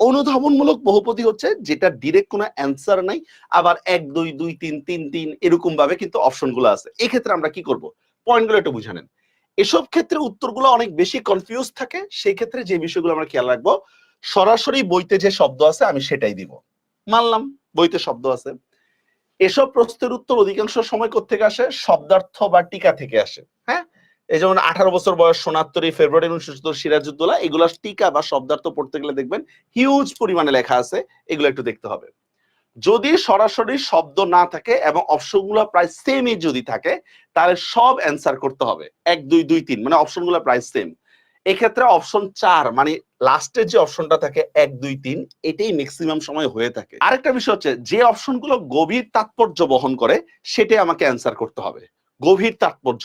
অনুধাবনমূলক বহুপদী হচ্ছে, যেটা ডিরেক্ট কোনো অ্যান্সার নাই, আবার এক, দুই দুই, তিন তিন তিন, এরকম ভাবে কিন্তু অপশনগুলো আছে। এক্ষেত্রে আমরা কি করব? পয়েন্টগুলো একটু বুঝে নেন। এসব ক্ষেত্রে উত্তরগুলো অনেক বেশি কনফিউজ থাকে, সেই ক্ষেত্রে যে বিষয়গুলো আমরা খেয়াল রাখব, সরাসরি বইতে যে শব্দ আছে, আমি সেটাই দিব। মানলাম, বইতে শব্দ আছে। এসব প্রশ্নের উত্তর অধিকাংশ সময় থেকে আসে? শব্দার্থ বা টিকা থেকে আসে। এই যেমন আঠারো বছর বয়স সোনাত্তরি, ফেব্রুয়ারি উনিশশো সিরাজুদ্দোলা এগুলা টিকা বা শব্দার্থ পড়তে গেলে দেখবেন হিউজ পরিমাণে লেখা আছে, এগুলো একটু দেখতে হবে। যদি সরাসরি শব্দ না থাকে এবং অপশনগুলো প্রায় সেমই যদি থাকে, তাহলে সব অ্যান্সার করতে হবে। এক, দুই দুই, তিন মানে অপশনগুলো প্রায় সেম এক্ষেত্রে অপশন চার মানে লাস্টের যে অপশনটা থাকে এক, দুই, তিন, এটাই ম্যাক্সিমাম সময় হয়ে থাকে। আরেকটা বিষয় হচ্ছে, যে অপশনগুলো গভীর তাৎপর্য বহন করে, সেটাই আমাকে অ্যান্সার করতে হবে। গভীর তাৎপর্য।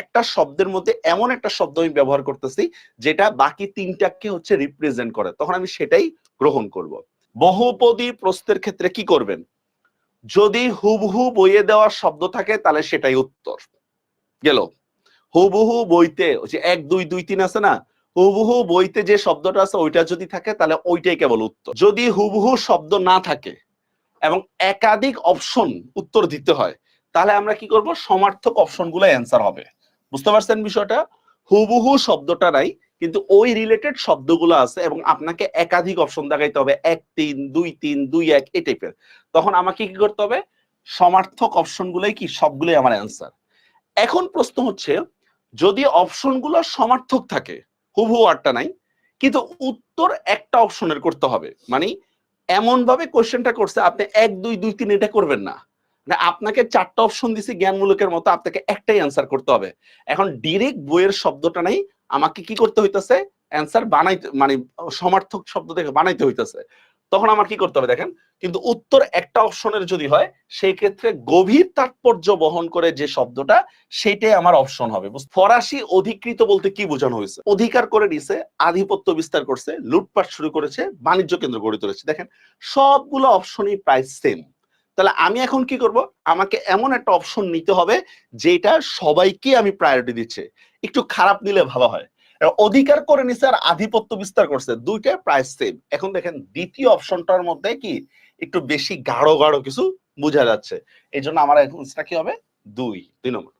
একটা শব্দের মধ্যে এমন একটা শব্দ আমি ব্যবহার করতেছি, যেটা বাকি তিনটাকে হচ্ছে রিপ্রেজেন্ট করে। তখন আমি সেটাই গ্রহণ করব। বহুপদী প্রশ্নের ক্ষেত্রে কি করবেন? যদি হুবহু বইয়ে দেওয়া শব্দ থাকে, তাহলে সেটাই উত্তর। গেল। হুবহু বইতে যে এক, দুই দুই, তিন আছে না? হুবহু বইতে যে শব্দটা আছে, ওইটা যদি থাকে, তাহলে ওইটাই কেবল উত্তর। যদি হুবহু শব্দ না থাকে এবং একাধিক অপশন উত্তর দিতে হয়, তাহলে আমরা কি করব? সমার্থক অপশনগুলো অ্যান্সার হবে। বুঝতে পারছেন বিষয়টা? হুবহু শব্দটা নাই, কিন্তু ওই রিলেটেড শব্দগুলো আছে এবং আপনাকে একাধিক অপশন দেখাইতে হবে, এক, তিন, দুই তিন, দুই, এক, এই টাইপের তখন আমাকে কি করতে হবে? সমার্থক অপশনগুলোই কি? সবগুলোই আমার অ্যান্সার এখন প্রশ্ন হচ্ছে, যদি অপশনগুলো সমার্থক থাকে, হুবহু আটটা নাই, কিন্তু উত্তর একটা অপশনের করতে হবে। মানে এমন ভাবে কোশ্চেনটা করছে, আপনি এক, দুই দুই, তিন এটা করবেন না। মানে আপনাকে চারটা অপশন দিছি, জ্ঞানমূলকের মতো আপনাকে একটাই অ্যান্সার করতে হবে। এখন ডিরেক্ট বইয়ের শব্দটা নাই, আমাকে কি করতে হইতেছে? অ্যান্সার বানাইতে মানে সমার্থক শব্দ থেকে বানাইতে হইতেছে। তখন আমার কি করতে হবে দেখেন, কিন্তু উত্তর একটা অপশনের যদি হয়, সেই ক্ষেত্রে গভীর তাৎপর্য বহন করে যে শব্দটা, সেটাই আমার অপশন হবে। ফরাসি অধিকৃত বলতে কি বোঝানো হয়েছে? অধিকার করে নিছে, আধিপত্য বিস্তার করছে, লুটপাট শুরু করেছে, বাণিজ্য কেন্দ্র গড়ে তুলেছে। দেখেন, সবগুলো অপশনই প্রায় সেম তাহলে আমি এখন কি করব? আমাকে এমন একটা অপশন নিতে হবে যেটা সবাইকে আমি প্রায়োরিটি দিচ্ছে। একটু খারাপ নিলে ভালো হয়। অধিকার করে নিছে আর আধিপত্য বিস্তার করছে। দুইটা প্রায় সেম এখন দেখেন দ্বিতীয় অপশনটার মধ্যে কি? একটু বেশি গাঢ় গাঢ় কিছু বোঝা যাচ্ছে। এই জন্য আমার অ্যান্সারটা কি হবে? দুই। দুই নম্বর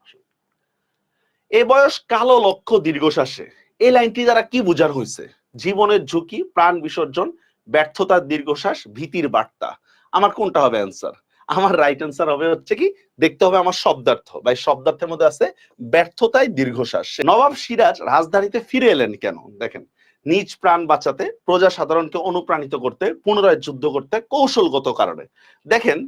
এ বয়স কালো লক্ষ্য দীর্ঘশ্বাসে। এই লাইনটি দ্বারা কি বোঝার হয়েছে জীবনের ঝুঁকি, প্রাণ বিসর্জন, ব্যর্থতার দীর্ঘশ্বাস, ভীতির বার্তা। আমার কোনটা হবে অ্যান্সার আমার রাইট অ্যান্সার হবে হচ্ছে কি, দেখতে হবে আমার শব্দার্থ। বা শব্দার্থের মধ্যে আছে ব্যর্থতায় দীর্ঘশ্বাস। নবাব সিরাজ রাজধানীতে ফিরে এলেন কেন? দেখেন, নিজ প্রাণ বাঁচাতে প্রজা সাধারণকে অনুপ্রাণিত করতে, পুনরায় যুদ্ধ করতে কৌশলগত কারণে। দেখেন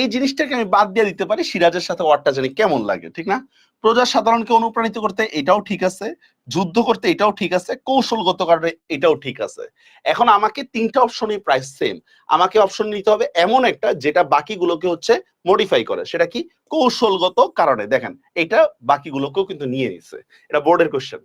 এই জিনিসটাকে আমি বাদ দিয়ে দিতে পারি সিরাজের সাথে ওয়ার্ডটা জানি কেমন লাগে, ঠিক না? প্রজা সাধারণকে অনুপ্রাণিত করতে এটাও ঠিক আছে, যুদ্ধ করতে এটাও ঠিক আছে, কৌশলগত কারণে এটাও ঠিক আছে। এখন আমাকে তিনটা অপশনই প্রায় সেম আমাকে অপশন নিতে হবে এমন একটা যেটা বাকিগুলোকে হচ্ছে মডিফাই করে, সেটা কি? কৌশলগত কারণে। দেখেন, এটা বাকিগুলোকেও কিন্তু নিয়ে নিছে। এটা বোর্ডের কোশ্চেন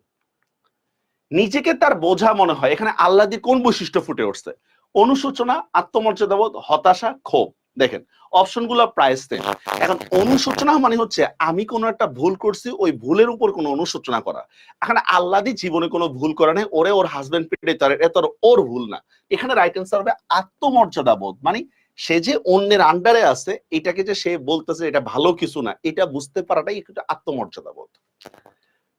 নিজেকে তার বোঝা মনে হয়। এখানে আল্লাদির কোন বৈশিষ্ট্য ফুটে উঠছে? অনুশোচনা, আত্মমর্যাদাবোধ, হতাশা, ক্ষোভ। দেখেন, অপশনগুলো প্রায় সেম এখন অনুশোচনা মানে হচ্ছে আমি কোনো একটা ভুল করছি, ওই ভুলের উপর কোনো অনুশোচনা করা। এখানে আল্লাদি জীবনে কোনো ভুল করে নেই, ওরে ওর হাজবেন্ড পেটে তার এত ওর ভুল না। এখানে রাইট অ্যান্সার হবে আত্মমর্যাদা বোধ মানে সে যে অন্যের আন্ডারে আছে, এটাকে যে সে বলতেছে এটা ভালো কিছু না, এটা বুঝতে পারাটাই একটু আত্মমর্যাদা বোধ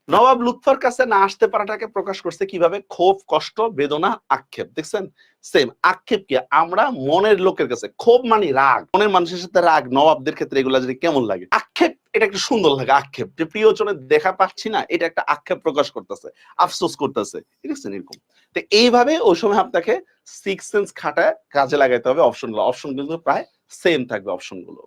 নবাব লুৎফার কাছে না আসতে পারাটাকে প্রকাশ করছে কীভাবে? ক্ষোভ, কষ্ট, বেদনা, আক্ষেপ। দেখছেন? সেম আক্ষেপ কি? আমরা মনের লোকের কাছে, ক্ষোভ মানে রাগ। মনের মানুষের সাথে রাগ, নবাবদের ক্ষেত্রে এগুলা যদি কেমন লাগে? আক্ষেপ, এটা একটা সুন্দর লাগে, আক্ষেপ। যে প্রিয়জনের দেখা পাচ্ছি না, এটা একটা আক্ষেপ প্রকাশ করতেছে, আফসোস করতেছে। আছে? এরকম। তো এইভাবে ওই সময় আপনাকে সিক্স সেন্স খাটায় কাজে লাগাইতে হবে অপশনগুলো অপশন কিন্তু প্রায় সেম থাকবে অপশনগুলো